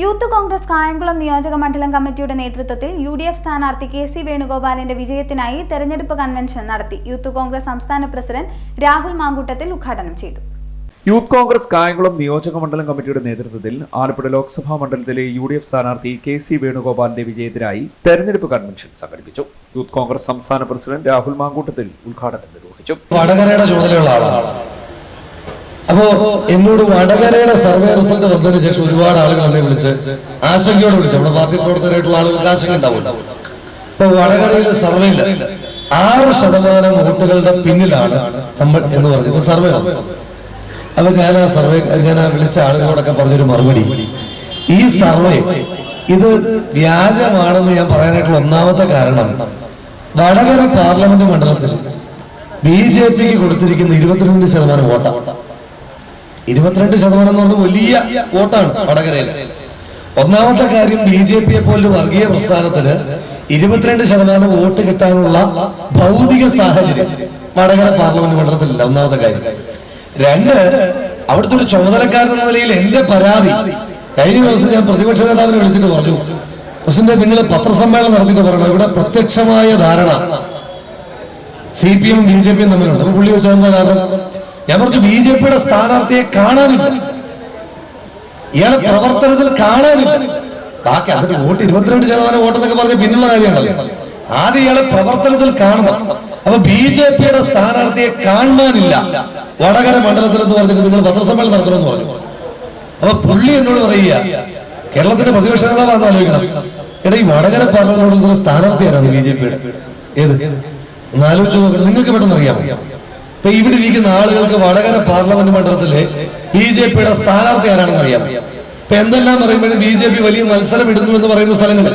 Youth Congress Kayamkulam നിയോജക മണ്ഡലം കമ്മിറ്റിയുടെ നേതൃത്വത്തിൽ യു ഡി എഫ് സ്ഥാനാർത്ഥി കെ സി വേണുഗോപാലിന്റെ വിജയത്തിനായി തെരഞ്ഞെടുപ്പ് കൺവെൻഷൻ നടത്തി. യൂത്ത് കോൺഗ്രസ് സംസ്ഥാന പ്രസിഡന്റ് രാഹുൽ മാങ്കൂട്ടത്തിൽ ഉദ്ഘാടനം ചെയ്തു. യൂത്ത് കോൺഗ്രസ് കായംകുളം നിയോജക മണ്ഡലം കമ്മിറ്റിയുടെ നേതൃത്വത്തിൽ ആലപ്പുഴ ലോക്സഭാ മണ്ഡലത്തിലെ യു ഡി എഫ് സ്ഥാനാർത്ഥി കെ സി വേണുഗോപാലിന്റെ വിജയത്തിനായി തെരഞ്ഞെടുപ്പ് കൺവെൻഷൻ സംഘടിപ്പിച്ചു. യൂത്ത് കോൺഗ്രസ് സംസ്ഥാന പ്രസിഡന്റ് രാഹുൽ മാങ്കൂട്ടത്തിൽ ഉദ്ഘാടനം നിർവഹിച്ചു. വടകരയുടെ ചുമതലയുള്ള ആളാണ്. അപ്പോ എന്നോട് വടകരയുടെ സർവേ റിസൾട്ട് വന്നതിന് ശേഷം ഒരുപാട് ആളുകൾ എന്നെ വിളിച്ച് ആശങ്കയോട് വിളിച്ചു. നമ്മുടെ പാർട്ടി പ്രവർത്തകരായിട്ടുള്ള ആളുകൾക്ക് ആശങ്ക ഉണ്ടാവില്ല അപ്പൊ വടകരയിലെ ഇല്ല. ആറ് ശതമാനം വോട്ടുകളുടെ പിന്നിലാണ് നമ്മൾ എന്ന് പറഞ്ഞിട്ട് സർവേ അപ്പൊ ഞാൻ ആ സർവേ ഞാൻ ആ വിളിച്ച ആളുകളോടൊക്കെ പറഞ്ഞൊരു മറുപടി. ഈ സർവേ ഇത് വ്യാജമാണെന്ന് ഞാൻ പറയാനായിട്ടുള്ള ഒന്നാമത്തെ കാരണം വടകര പാർലമെന്റ് മണ്ഡലത്തിൽ ബി ജെ പിക്ക് കൊടുത്തിരിക്കുന്ന ഇരുപത്തിരണ്ട് ശതമാനം വോട്ടാണ് ഇരുപത്തിരണ്ട് ശതമാനം എന്ന് പറഞ്ഞാൽ വലിയ വോട്ടാണ് വടകരയിൽ ഒന്നാമത്തെ കാര്യം ബി ജെ പിയെ പോലൊരു വർഗീയ പ്രസ്ഥാനത്തിന് ഇരുപത്തിരണ്ട് ശതമാനം വോട്ട് കിട്ടാനുള്ള ഭൗതിക സാഹചര്യം വടകര പാർലമെന്റ് മണ്ഡലത്തിലില്ല ഒന്നാമത്തെ കാര്യം. രണ്ട് അവിടുത്തെ ഒരു ചുമതലക്കാരൻ എന്ന നിലയിൽ എന്റെ പരാതി. കഴിഞ്ഞ ദിവസം ഞാൻ പ്രതിപക്ഷ നേതാവിനെ വിളിച്ചിട്ട് പറഞ്ഞു പ്രസിഡന്റ് നിങ്ങൾ പത്രസമ്മേളനം നടത്തിയിട്ട് പറയണം. ഇവിടെ പ്രത്യക്ഷമായ ധാരണ C P M B J പിയും തമ്മിലുണ്ട്. പുള്ളി വെച്ചാൽ കാരണം? ഞാൻ പറഞ്ഞു ബി ജെ പിയുടെ സ്ഥാനാർത്ഥിയെ കാണാനില്ല ഇയാളെ പ്രവർത്തനത്തിൽ കാണാനില്ല ബാക്കി അതിന് വോട്ട് ഇരുപത്തിരണ്ട് ശതമാനം വോട്ടെന്നൊക്കെ പറഞ്ഞ പിന്നുള്ള കാര്യമാണല്ലോ ആദ്യം ഇയാളെ പ്രവർത്തനത്തിൽ കാണണം. അപ്പൊ ബി ജെ പിയുടെ സ്ഥാനാർത്ഥിയെ കാണാനില്ല വടകര മണ്ഡലത്തിൽ എന്ന് പറഞ്ഞിട്ട് നിങ്ങൾ പത്രസമ്മേളനം നടത്തണമെന്ന് പറഞ്ഞു. അപ്പൊ പുള്ളി എന്നോട് പറയുക കേരളത്തിന്റെ പ്രതിപക്ഷ നേതാവാന്ന് ആലോചിക്കണം. എടാ ഈ വടകര പാർലമെന്റ് സ്ഥാനാർത്ഥി ആരാണ് ബി ജെ പിയുടെ? ഏത്? ഒന്ന് ആലോചിച്ച് നോക്കണം നിങ്ങൾക്ക് പെട്ടെന്ന് അറിയാമോ? ഇപ്പൊ ഇവിടെ ഇരിക്കുന്ന ആളുകൾക്ക് വടകര പാർലമെന്റ് മണ്ഡലത്തിലെ ബി ജെ പിയുടെ സ്ഥാനാർത്ഥി ആരാണെന്ന് അറിയാം. ഇപ്പൊ എന്തെല്ലാം പറയുമ്പോഴും ബി ജെ പി വലിയ മത്സരം ഇടുന്നു എന്ന് പറയുന്ന സ്ഥലങ്ങളിൽ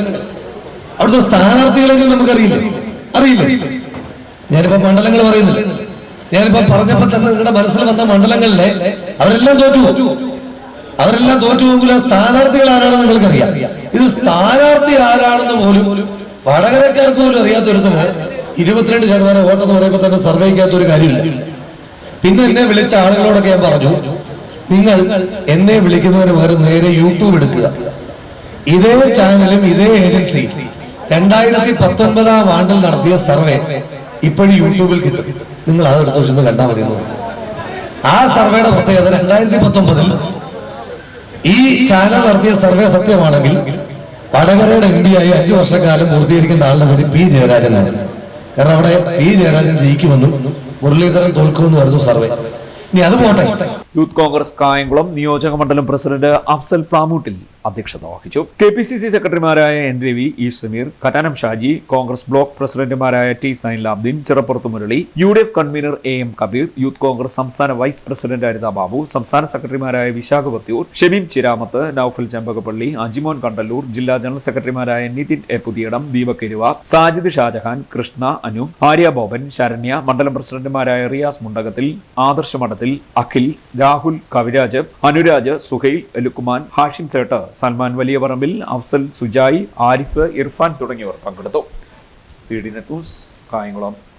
അവിടുത്തെ സ്ഥാനാർത്ഥികളെങ്കിലും നമുക്കറിയില്ല. അറിയില്ല. ഞാനിപ്പോ മണ്ഡലങ്ങൾ പറയുന്നില്ല. ഞാനിപ്പോ പറഞ്ഞപ്പോ തന്നെ നിങ്ങളുടെ മനസ്സിൽ വന്ന മണ്ഡലങ്ങളിലെ അവരെല്ലാം തോറ്റു അവരെല്ലാം തോറ്റു പോകുമ്പോൾ സ്ഥാനാർത്ഥികൾ ആരാണെന്ന് നിങ്ങൾക്കറിയാം. ഇത് സ്ഥാനാർത്ഥി ആരാണെന്ന് പോലും വടകരക്കാർക്ക് പോലും അറിയാത്തൊരുത്തിന് ഇരുപത്തിരണ്ട് ശതമാനം വോട്ടെന്ന് പറയുമ്പോൾ തന്നെ സർവേക്കകത്ത് ഒരു കാര്യമില്ല. പിന്നെ എന്നെ വിളിച്ച ആളുകളോടൊക്കെ ഞാൻ പറഞ്ഞു നിങ്ങൾ എന്നെ വിളിക്കുന്നതിന് പകരം നേരെ യൂട്യൂബ് എടുക്കുക. ഇതേ ചാനലും ഇതേ ഏജൻസി രണ്ടായിരത്തി പത്തൊൻപതാം ആണ്ടിൽ നടത്തിയ സർവേ ഇപ്പോഴും യൂട്യൂബിൽ കിട്ടും. നിങ്ങൾ അത് എടുത്ത് വെച്ചൊന്ന് കണ്ടാൽ മതി ആ സർവേയുടെ പ്രത്യേകത രണ്ടായിരത്തി പത്തൊമ്പതിൽ ഈ ചാനൽ നടത്തിയ സർവേ സത്യമാണെങ്കിൽ വടകരയുടെ എം പി ആയി അഞ്ചു വർഷക്കാലം പൂർത്തീകരിക്കുന്ന ആളുടെ പേര് പി ജയരാജനാണ് കാരണം അവിടെ പി ജയരാജൻ ജയിക്കുമെന്നും മുരളീധരൻ തോൽക്കുമെന്നും ആയിരുന്നു സർവേ. ഇനി അത് പോട്ടെ. യൂത്ത് കോൺഗ്രസ് കായംകുളം നിയോജക മണ്ഡലം പ്രസിഡന്റ് അഫ്സൽ പ്ലാമൂട്ടിൽ അധ്യക്ഷത വഹിച്ചു. കെ പി സി സി സെക്രട്ടറിമാരായ N Ravi E Sameer Kattanam Shaji Congress block പ്രസിഡന്റുമാരായ T Sainulabdeen Chirappurath Murali U D F convener A M Kabeer youth Congress സംസ്ഥാന വൈസ് പ്രസിഡന്റ് അരിത ബാബു സംസ്ഥാന സെക്രട്ടറിമാരായ വിശാഖ പത്തിയൂർ ഷെമീം ചിരാമത്ത് നൌഫൽ ചെമ്പകപ്പള്ളി അജിമോൻ കണ്ടല്ലൂർ ജില്ലാ ജനറൽ സെക്രട്ടറിമാരായ നിതിൻ എ പുതിയടം ദീപക് എരുവ സാജിദ് ഷാജഹാൻ കൃഷ്ണ അനു ആര്യ ബോബൻ ശരണ്യ മണ്ഡലം പ്രസിഡന്റുമാരായ റിയാസ് മുണ്ടകത്തിൽ ആദർശ മഠത്തിൽ അഖിൽ രാഹുൽ കവിരാജ് അനുരാജ് സുഹൈൽ ലുക്കുമാൻ ഹാഷിം സേട്ട് സൽമാൻ വലിയ പറമ്പിൽ അഫ്സൽ സുജായി ആരിഫ് ഇർഫാൻ തുടങ്ങിയവർ പങ്കെടുത്തു. C D net news Kayamkulam.